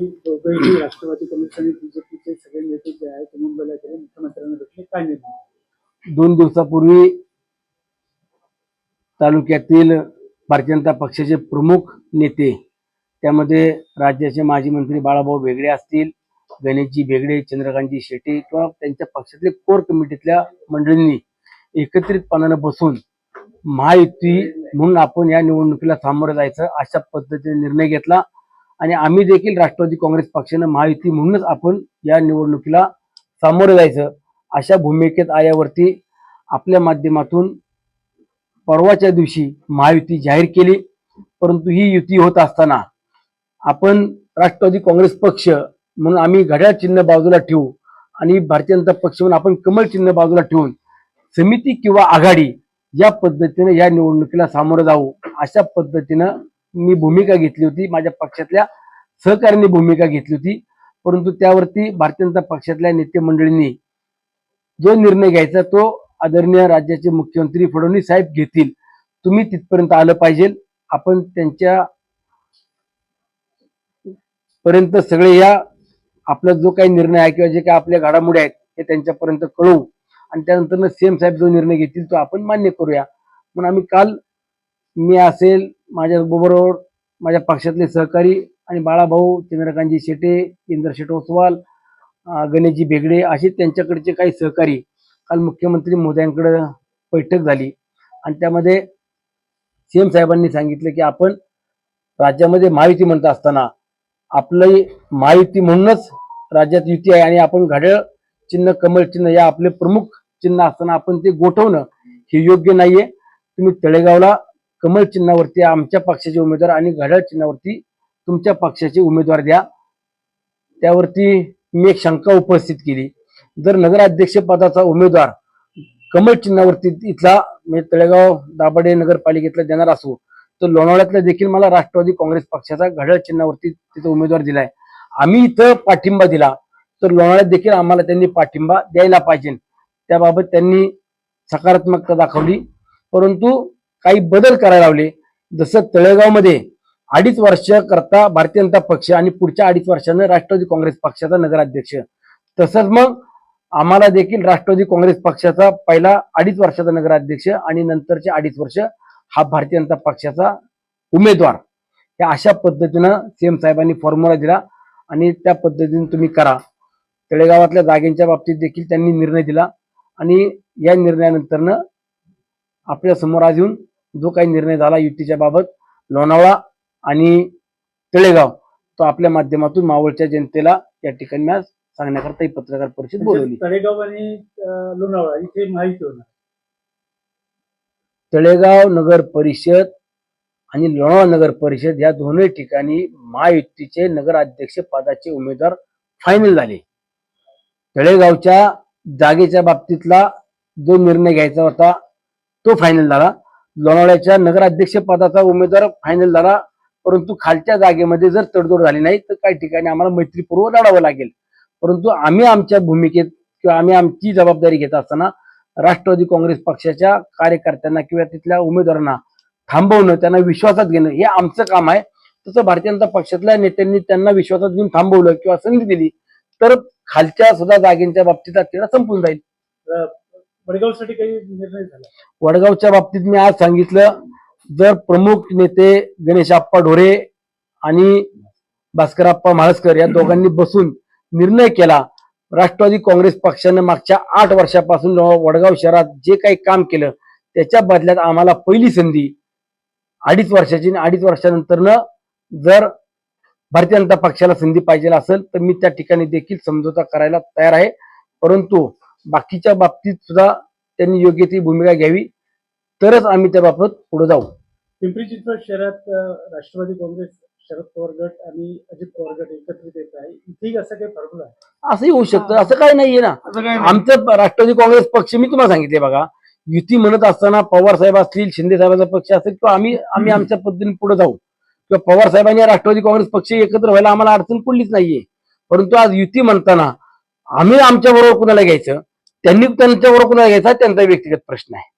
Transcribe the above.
दोघेही राष्ट्रवादी काँग्रेस आणि बीजेपीचे सगळे नेते जे आहेत ते मुंबईला गेले. मुख्यमंत्र्यांना भेटले काय निर्णय दोन दिवसापूर्वी तालुक्यातील भारतीय जनता पक्षाचे प्रमुख नेते त्यामध्ये राज्याचे माजी मंत्री बाळाभाऊ बेगडे असतील गणेशजी बेगडे चंद्रकांतजी शेटे किंवा त्यांच्या पक्षातले कोर कमिटीतल्या मंडळींनी एकत्रितपणानं बसून महायुती म्हणून आपण या निवडणुकीला सामोरं जायचं अशा पद्धतीने निर्णय घेतला. आणि आम्ही देखील राष्ट्रवादी काँग्रेस पक्षानं महायुती म्हणूनच आपण या निवडणुकीला सामोरं जायचं. अशा भूमिकेत आल्यावरती आपल्या माध्यमातून परवाच्या दिवशी महायुती जाहीर केली. परंतु ही युती होत असताना आपण राष्ट्रवादी काँग्रेस पक्ष म्हणून आम्ही घड्याळ चिन्ह बाजूला ठेवू आणि भारतीय जनता पक्ष म्हणून आपण कमल चिन्ह बाजूला ठेवून समिती किंवा आघाडी या पद्धतीने या निवडणुकीला सामोरं जाऊ अशा पद्धतीनं मी भूमिका घेतली होती. माझ्या पक्षातल्या सहकार्याने भूमिका घेतली होती. परंतु त्यावरती भारतीय जनता पक्षातल्या नेते मंडळींनी जो निर्णय घ्यायचा तो आदरणीय राज्याचे मुख्यमंत्री फडणवीस साहेब घेतील. तुम्ही तिथपर्यंत आलं पाहिजे. आपण त्यांच्या पर्यंत सगळे या. आपला जो काही निर्णय आहे किंवा जे काही आपल्या घडामोडी आहेत हे त्यांच्यापर्यंत कळवू. आणि त्यानंतर सीएम साहेब जो निर्णय घेतील तो आपण मान्य करूया. म्हणून आम्ही काल मी असेल माझ्या बरोबर माझ्या पक्षातले सहकारी आणि बाळाभाऊ चंद्रकांतजी शेटे इंद्र शेट ओसवाल गणेशजी बेगडे असे त्यांच्याकडचे काही सहकारी काल मुख्यमंत्री मोदयांकडे बैठक झाली. आणि त्यामध्ये सीएम साहेबांनी सांगितलं की आपण राज्यामध्ये महायुती म्हणत असताना आपलं महायुती म्हणूनच राज्यात युती आहे आणि आपण घड्याळ चिन्ह कमळ चिन्ह या आपले प्रमुख चिन्ह असताना आपण ते गोठवणं हे योग्य नाहीये. तुम्ही तळेगावला कमळ चिन्हावरती आमच्या पक्षाचे उमेदवार आणि घड्याळ चिन्हावरती तुमच्या पक्षाचे उमेदवार द्या. त्यावरती मी एक शंका उपस्थित केली. जर नगराध्यक्ष पदाचा उमेदवार कमळ चिन्हावरती इथला म्हणजे तळेगाव दाभाडे नगरपालिकेतला देणार असो तर लोणावळ्यातला देखील मला राष्ट्रवादी काँग्रेस पक्षाचा घड्याळ चिन्हावरती तिथं उमेदवार दिलाय. आम्ही इथं पाठिंबा दिला तर लोणावळ्यात देखील आम्हाला त्यांनी पाठिंबा द्यायला पाहिजे. त्याबाबत त्यांनी सकारात्मकता दाखवली. परंतु काही बदल करायला लावले. जसं तळेगावमध्ये अडीच वर्ष करता भारतीय जनता पक्ष आणि पुढच्या अडीच वर्षानं राष्ट्रवादी काँग्रेस पक्षाचा नगराध्यक्ष. तसंच मग आम्हाला देखील राष्ट्रवादी काँग्रेस पक्षाचा पहिला अडीच वर्षाचा नगराध्यक्ष आणि नंतरचे अडीच वर्ष हा भारतीय जनता पक्षाचा उमेदवार. या अशा पद्धतीनं सीएम साहेबांनी फॉर्म्युला दिला आणि त्या पद्धतीने तुम्ही करा. तळेगावातल्या जागेंच्या बाबतीत देखील त्यांनी निर्णय दिला आणि या निर्णयानंतरनं आपल्यासमोर आज येऊन जो काही निर्णय झाला युतीच्या बाबत लोणावळा आणि तळेगाव तो आपल्या माध्यमातून मावळच्या जनतेला या ठिकाणी मी आज सांगण्याकरता ही पत्रकार परिषद बोलवली. तळेगाव आणि लोणावळा इथे माहिती होणार. तळेगाव नगर परिषद आणि लोणावळा नगर परिषद या दोन्ही ठिकाणी महायुतीचे नगराध्यक्ष पदाचे उमेदवार फायनल झाले. तळेगावच्या जागेच्या बाबतीतला जो निर्णय घ्यायचा होता तो फायनल झाला. लोणावळ्याच्या नगराध्यक्ष पदाचा उमेदवार फायनल झाला. परंतु खालच्या जागेमध्ये जर तडजोड झाली नाही तर काही ठिकाणी आम्हाला मैत्रीपूर्व लढावं लागेल. परंतु आम्ही आमच्या भूमिकेत किंवा आम्ही आमची जबाबदारी घेत असताना राष्ट्रवादी काँग्रेस पक्षाच्या कार्यकर्त्यांना किंवा तिथल्या उमेदवारांना थांबवणं त्यांना विश्वासात घेणं हे आमचं काम आहे. तसं भारतीय जनता पक्षातल्या नेत्यांनी त्यांना विश्वासात घेऊन थांबवलं किंवा संधी दिली तर खालच्या सुद्धा जागेंच्या बाबतीत तिला संपून जाईल. वडगावसाठी काही निर्णय झाला? वडगावच्या बाबतीत मी आज सांगितलं जर प्रमुख नेते गणेश आप्पा ढोरे आणि भास्करप्पा म्हाळसकर या दोघांनी बसून निर्णय केला राष्ट्रवादी काँग्रेस पक्षानं मागच्या आठ वर्षापासून वडगाव शहरात जे काही काम केलं त्याच्या बदल्यात आम्हाला पहिली संधी अडीच वर्षाची आणि अडीच वर्षानंतरनं जर भारतीय जनता पक्षाला संधी पाहिजे असेल तर मी त्या ठिकाणी देखील समझोता करायला तयार आहे. परंतु बाकीच्या बाबतीत सुद्धा त्यांनी योग्य ती भूमिका घ्यावी तरच आम्ही त्याबाबत पुढे जाऊ. पिंपरी चिंचवड शहरात राष्ट्रवादी काँग्रेस शरद पवार गट आणि अजित पवार गट एकत्रित येत आहे. इथेही असं काही फॉर्म्युला आहे? असंही होऊ शकतं. असं काही नाहीये ना. असं काय आमचं राष्ट्रवादी काँग्रेस पक्ष मी तुम्हाला सांगितले बघा युती म्हणत असताना पवार साहेब असतील शिंदे साहेबांचा पक्ष असेल किंवा आम्ही आम्ही आमच्या पद्धतीने पुढे जाऊ. किंवा पवार साहेबांनी राष्ट्रवादी काँग्रेस पक्ष एकत्र व्हायला आम्हाला अडचण पडलीच नाहीये. परंतु आज युती म्हणताना आम्ही आमच्या बरोबर कुणाला घ्यायचं? त्यांनी त्यांच्या बरोबर कुणाला घ्यायचा? हा त्यांचा व्यक्तिगत प्रश्न आहे.